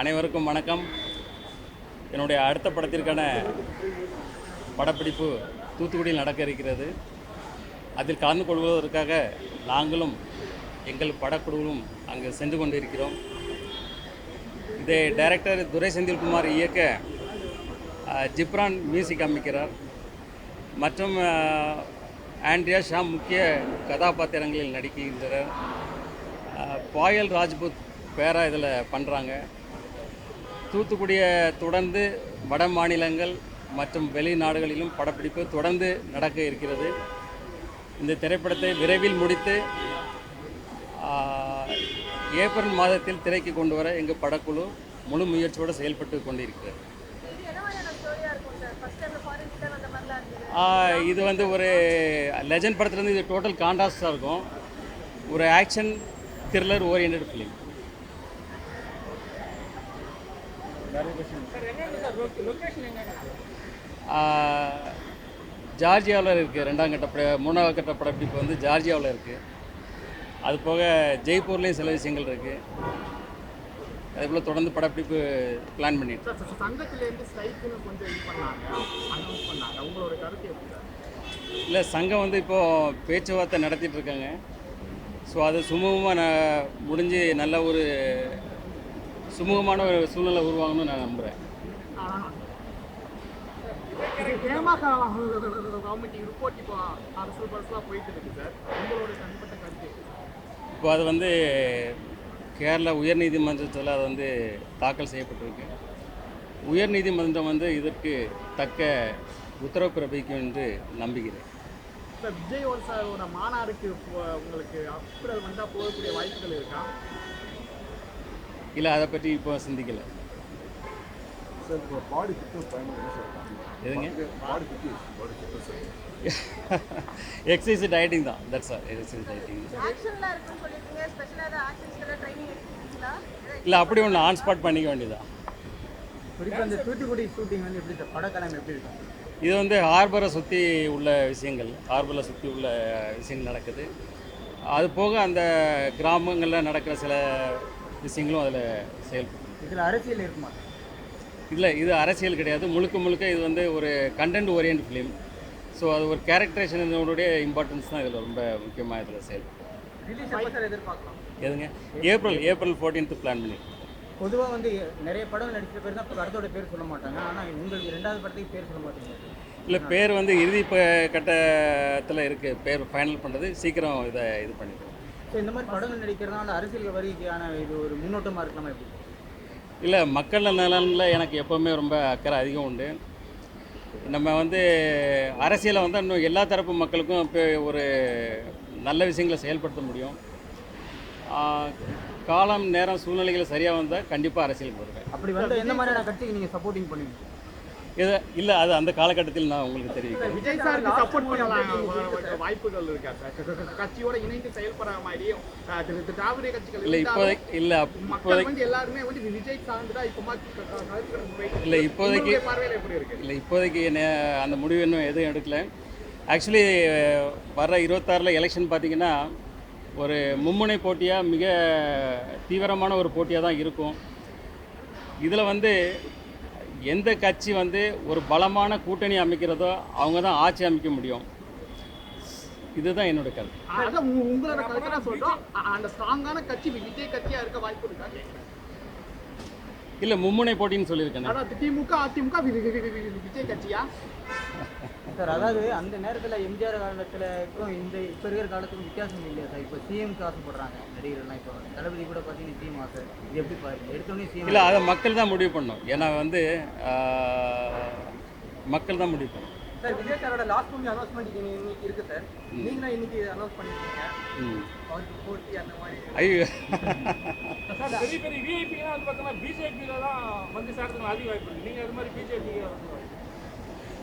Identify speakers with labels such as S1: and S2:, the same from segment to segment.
S1: அனைவருக்கும் வணக்கம். என்னுடைய அடுத்த படத்திற்கான படப்பிடிப்பு தூத்துக்குடியில் நடக்க இருக்கிறது. அதில் கலந்து கொள்வதற்காக நாங்களும் எங்கள் படக்குழுவும் அங்கு சென்று கொண்டிருக்கிறோம். இதை டைரக்டர் துரை செந்தில்குமார் இயக்க ஜிப்ரான் மியூசிக் அமைக்கிறார். மற்றும் ஆண்ட்ரியா ஷாம் முக்கிய கதாபாத்திரங்களில் நடிக்கின்றனர். பாயல் ராஜ்புத் பேரா இதில் பண்ணுறாங்க தூத்துக்குடியை தொடர்ந்து வட மாநிலங்கள் மற்றும் வெளிநாடுகளிலும் படப்பிடிப்பு தொடர்ந்து நடக்க இருக்கிறது. இந்த திரைப்படத்தை விரைவில் முடித்து ஏப்ரல் மாதத்தில் திரைக்கு கொண்டு வர எங்கள் படக்குழு முழு முயற்சியோடு செயல்பட்டு கொண்டிருக்கிறது.
S2: இது
S1: இது வந்து ஒரு லெஜண்ட் படத்துலேருந்து இது டோட்டல் கான்ட்ராஸ்டாக இருக்கும். ஒரு ஆக்ஷன் த்ரில்லர் ஓரியன்ட் ஃபிலிம். ஜார்ஜியாவில் இருக்குது ரெண்டாம் கட்ட பட மூணாவது கட்ட படப்பிடிப்பு வந்து ஜார்ஜியாவில் இருக்குது அது போக ஜெய்ப்பூர்லேயும் சில விஷயங்கள் இருக்குது அதே போல் தொடர்ந்து படப்பிடிப்பு பிளான் பண்ணிட்டு இல்லை சங்கம் வந்து இப்போது பேச்சுவார்த்தை நடத்திட்டு இருக்காங்க. ஸோ அது சுமூகமாக நான் முடிஞ்சு நல்ல ஒரு சுமூகமான ஒரு சூழ்நிலை உருவாகணும்னு நான் நம்புகிறேன்
S3: இப்போ போயிட்டு சார்
S1: இப்போ அது வந்து கேரளா உயர்நீதிமன்றத்தில் அது வந்து தாக்கல் செய்யப்பட்டிருக்கு. உயர்நீதிமன்றம் வந்து இதற்கு தக்க உத்தரவு பிறப்பிக்கும் என்று நம்புகிறேன்.
S3: சார் விஜய் ஒரு மாநாடுக்கு இப்போ உங்களுக்கு அப்புறம் வந்தால் போகக்கூடிய வாய்ப்புகள் இருக்கா?
S1: இல்லை அதை பற்றி இப்போ சிந்திக்கலை. எதுங்க? எக்ஸசைஸ் டயட்டிங் தான். தட்ஸ் ஆல் எக்ஸசைஸ் டயட்டிங் இல்லை அப்படி ஒன்று ஆன் ஸ்பாட் பண்ணிக்க வேண்டியதான்
S4: குறிப்பாக இந்த தூத்துக்குடி ஷூட்டிங் வந்து எப்படி சார்? படக்கலம் எப்படி இருக்கும்?
S1: இது வந்து ஹார்பரை சுற்றி உள்ள விஷயங்கள். ஹார்பரை சுற்றி உள்ள விஷயங்கள் நடக்குது. அது போக அந்த கிராமங்களில் நடக்கிற சில விஷயங்களும் அதில் செயல்படும்
S4: இதில் அரசியல் இருக்குமா?
S1: இல்லை இது அரசியல் கிடையாது. முழுக்க முழுக்க இது வந்து ஒரு கண்டென்ட் ஓரியன்ட் ஃபிலிம் ஸோ அது ஒரு கேரக்டரைசேஷனுடைய இம்பார்ட்டன்ஸ் தான் இதில் ரொம்ப முக்கியமாக இதில் செயல்படும் எதுங்க? ஏப்ரல் ஏப்ரல் ஃபோர்டீன்த்து பிளான் பண்ணியிருக்கோம்
S4: பொதுவாக வந்து நிறைய படம் நடிச்ச பேர் தான் படத்தோட பேர் சொல்ல மாட்டாங்க. ஆனால் உங்களுக்கு ரெண்டாவது படத்துக்கு பேர் சொல்ல மாட்டீங்க.
S1: இல்லை பேர் வந்து இறுதி கட்டத்தில் இருக்குது பேர் ஃபைனல் பண்ணுறது சீக்கிரம் இதை இது பண்ணிடுவோம்.
S4: ஸோ இந்த மாதிரி படங்கள் நடிக்கிறதுனால அரசியல் வருகைக்கான இது ஒரு முன்னோட்டமாக இருக்கலாமா எப்படி?
S1: இல்லை மக்கள் நலனில் எனக்கு எப்போவுமே ரொம்ப அக்கறை அதிகம் உண்டு. நம்ம வந்து அரசியலை வந்து இன்னும் எல்லா தரப்பு மக்களுக்கும் இப்போ ஒரு நல்ல விஷயங்களை செயல்படுத்த முடியும். காலம் நேரம் சூழ்நிலைகள் சரியாக வந்தால் கண்டிப்பாக அரசியலுக்கு வருவேன்.
S4: அப்படி வந்து எந்த மாதிரியான கட்சிக்கு நீங்கள் சப்போர்ட்டிங் பண்ணுவீங்க?
S1: இது இல்லை அது அந்த காலகட்டத்தில் நான் உங்களுக்கு தெரிவிக்கிறேன்.
S3: விஜய் சாருக்கு சப்போர்ட் பண்ணலாம் வாய்ப்புகள் இருக்கா சார்? கட்சியோட இணைந்து செயல்படுற மாதிரியும் திராவிட கட்சிகள்
S1: இல்லை இப்போதைக்கு இல்லை இப்போதைக்கு
S3: எல்லாருமே வந்து விஜய் சார்ந்து தான் இப்போ
S1: இல்லை இப்போதைக்கு
S3: பார்வையில் எப்படி இருக்கு?
S1: இல்லை இப்போதைக்கு அந்த முடிவு இன்னும் எதுவும் எடுக்கல. ஆக்சுவலி வர்ற இருபத்தாறில் எலெக்ஷன் பார்த்தீங்கன்னா ஒரு மும்முனை போட்டியாக மிக தீவிரமான ஒரு போட்டியாக தான் இருக்கும். இதில் வந்து எந்த கட்சி வந்து ஒரு பலமான கூட்டணி அமைக்கிறதோ அவங்க தான் ஆட்சி அமைக்க முடியும். இதுதான் என்னோட கருத்து.
S3: உங்களோட கருத்தை சொல்றோம் அந்த ஸ்ட்ராங்கான கட்சி விஜய் கட்சியா இருக்க வாய்ப்பு இருக்கா?
S1: இல்லை மும்முனை போட்டின்னு சொல்லியிருக்கேன்
S3: திமுக அதிமுக விஜய் கட்சியா?
S4: சார் அதாவது அந்த நேரத்தில் எம்ஜிஆர் காலத்துலக்கும் இந்த இப்போ இருக்கிற காலத்துக்கும் வித்தியாசம் இல்லையா சார்? இப்போ சிஎம்க்கு ஆசைப்படுறாங்க நடிகர்கள்லாம் இப்போ. தளபதி கூட பார்த்தீங்கன்னா சிஎம் ஆசை இது எப்படி பாருங்க எடுத்தோடனே சிஎம்
S1: இல்லை அதை மக்கள் தான் முடிவு பண்ணணும். ஏன்னா வந்து மக்கள் தான் முடிவு பண்ணணும்.
S4: சார் விஜய் சாரோட லாஸ்ட் மூவி அனௌன்ஸ்மெண்ட் இன்னைக்கு இருக்கு சார். நீங்களும் இன்னைக்கு அனௌன்ஸ் பண்ணிருக்கீங்க. அவருக்கு போட்டி அந்த மாதிரி.
S1: ஐயோ.
S5: சார் பெரிய பெரிய விஐபிலாம் வந்து பார்த்தோம்னா பிஜேபியில தான் வந்து சேர்த்துக்கு அதிக வாய்ப்பு இருக்கு. நீங்கள் அது மாதிரி பிஜேபி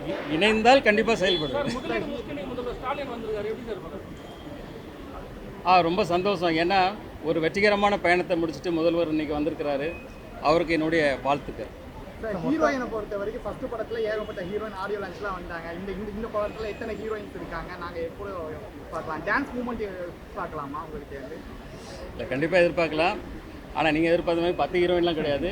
S1: இ- இணைந்தால் கண்டிப்பாக செயல்படுவேன்
S5: முதலீடு முஸ்லீம் முதல்வர் ஸ்டாலின் வந்திருக்காரு எப்படி சார் பார்க்குறீங்க
S1: ஆ ரொம்ப சந்தோஷம். ஏன்னா ஒரு வெற்றிகரமான பயணத்தை முடிச்சுட்டு முதல்வர் இன்னைக்கு வந்திருக்கிறாரு. அவருக்கு என்னுடைய வாழ்த்துக்கள்.
S3: ஹீரோயினை பொறுத்த வரைக்கும் ஃபர்ஸ்ட் படத்துல ஏகப்பட்ட ஹீரோயின் ஆடியோ லான்ச்லாம் வந்தாங்க. இந்த இந்த இந்த படத்துல எத்தனை ஹீரோயின்ஸ் இருக்காங்க? நாங்க எப்போ பார்க்கலாம். டான்ஸ் மூமெண்ட் பார்க்கலாமா உங்களுக்கு?
S1: இல்லை கண்டிப்பாக எதிர்பார்க்கலாம். ஆனால் நீங்கள் எதிர்பார்த்த மாதிரி பத்து ஹீரோயின்லாம் கிடையாது.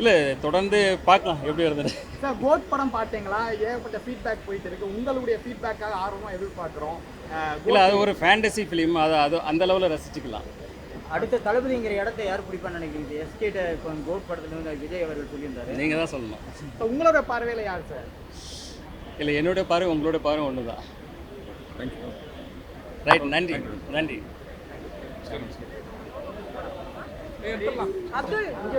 S1: இல்லை தொடர்ந்து பார்க்கலாம். எப்படி வருதுன்னு.
S3: சார் கோட் படம் பார்த்தீங்களா? ஏகப்பட்ட ஃபீட்பேக் போயிட்டு இருக்கு? உங்களுடைய ஃபீட்பேக்காக ஆர்வமா எதிர்பார்க்குறோம்.
S1: இல்லை அது ஒரு ஃபேண்டசி ஃபிலிம் அதை அது அந்த அளவில் ரசிச்சுக்கலாம்.
S4: அடுத்த தளபதிங்கிற இடத்த யார் பிடிப்பான்னு நினைக்கிறீங்க? எஸ்கேட்ட இப்போ கோட் படத்துல வந்து விஜய் அவர்கள் சொல்லியிருந்தாரு.
S1: நீங்கள் தான் சொல்லணும்.
S3: உங்களோட பார்வையில யார் சார்
S1: இல்லை என்னுடைய பார்வை உங்களோட பார்வை ஒன்று தான் ரைட் நன்றி. நன்றி.
S2: அப்துல்